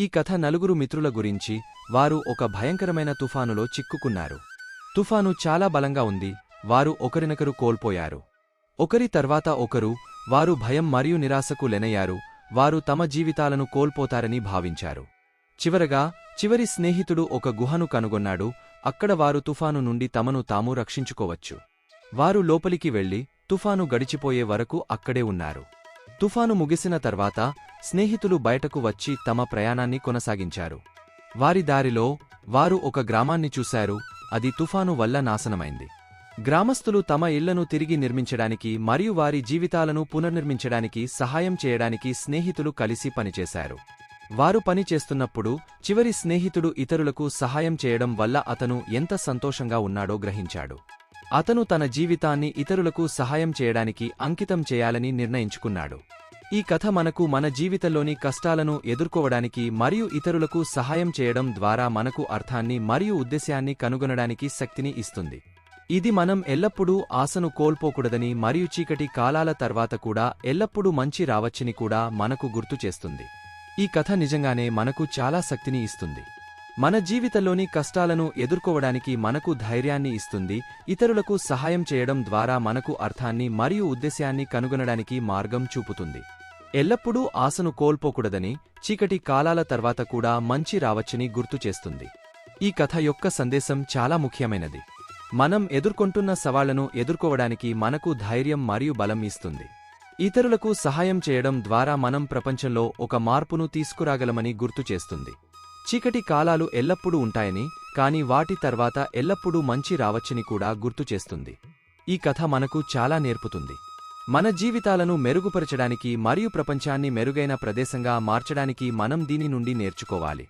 ఈ కథ నలుగురు మిత్రుల గురించి వారు ఒక భయంకరమైన తుఫానులో చిక్కుకున్నారు. తుఫాను చాలా బలంగా ఉంది వారు ఒకరినొకరు కోల్పోయారు. ఒకరి తర్వాత ఒకరు వారు భయం మరియు నిరాశకు లెనయ్యారు వారు తమ జీవితాలను కోల్పోతారని భావించారు. చివరగా చివరి స్నేహితుడు ఒక గుహను కనుగొన్నాడు అక్కడ వారు తుఫాను నుండి తమను తాము రక్షించుకోవచ్చు. వారు లోపలికి వెళ్ళి తుఫాను గడిచిపోయే వరకు అక్కడే ఉన్నారు. తుఫాను ముగిసిన తర్వాత స్నేహితులు బయటకు వచ్చి తమ ప్రయాణాన్ని కొనసాగించారు. వారి దారిలో వారు ఒక గ్రామాన్ని చూశారు అది తుఫాను వల్ల నాశనమైంది. గ్రామస్తులు తమ ఇళ్ళను తిరిగి నిర్మించడానికి మరియు వారి జీవితాలను పునర్నిర్మించడానికి సహాయం చేయడానికి స్నేహితులు కలిసి పనిచేశారు. వారు పని చేస్తున్నప్పుడు చివరి స్నేహితుడు ఇతరులకు సహాయం చేయడం వల్ల అతను ఎంత సంతోషంగా ఉన్నాడో గ్రహించాడు. అతను తన జీవితాన్ని ఇతరులకు సహాయం చేయడానికి అంకితం చేయాలని నిర్ణయించుకున్నాడు. ఈ కథ మనకు మన జీవితంలోని కష్టాలను ఎదుర్కోవడానికి మరియు ఇతరులకు సహాయం చేయడం ద్వారా మనకు అర్థాన్ని మరియు ఉద్దేశ్యాన్ని కనుగొనడానికి శక్తిని ఇస్తుంది. ఇది మనం ఎల్లప్పుడూ ఆశను కోల్పోకూడదని మరియు చీకటి కాలాల తర్వాత కూడా ఎల్లప్పుడూ మంచి రావచ్చని కూడా మనకు గుర్తు చేస్తుంది. ఈ కథ నిజంగానే మనకు చాలా శక్తిని ఇస్తుంది. మన జీవితంలోని కష్టాలను ఎదుర్కోవడానికి మనకు ధైర్యాన్ని ఇస్తుంది ఇతరులకు సహాయం చేయడం ద్వారా మనకు అర్థాన్ని మరియు ఉద్దేశ్యాన్ని కనుగొనడానికి మార్గం చూపుతుంది. ఎల్లప్పుడూ ఆశను కోల్పోకూడదని చీకటి కాలాల తర్వాత కూడా మంచి రావచ్చని గుర్తు చేస్తుంది. ఈ కథ యొక్క సందేశం చాలా ముఖ్యమైనది. మనం ఎదుర్కొంటున్న సవాళ్ళను ఎదుర్కోవడానికి మనకు ధైర్యం మరియు బలం ఇస్తుంది. ఇతరులకు సహాయం చేయడం ద్వారా మనం ప్రపంచంలో ఒక మార్పును తీసుకురాగలమని గుర్తు చేస్తుంది. చీకటి కాలాలు ఎల్లప్పుడూ ఉంటాయని కాని వాటి తర్వాత ఎల్లప్పుడూ మంచి రావచ్చని కూడా గుర్తు చేస్తుంది. ఈ కథ మనకు చాలా నేర్పుతుంది. మన జీవితాలను మెరుగుపరచడానికి మరియు ప్రపంచాన్ని మెరుగైన ప్రదేశంగా మార్చడానికి మనం దీని నుండి నేర్చుకోవాలి.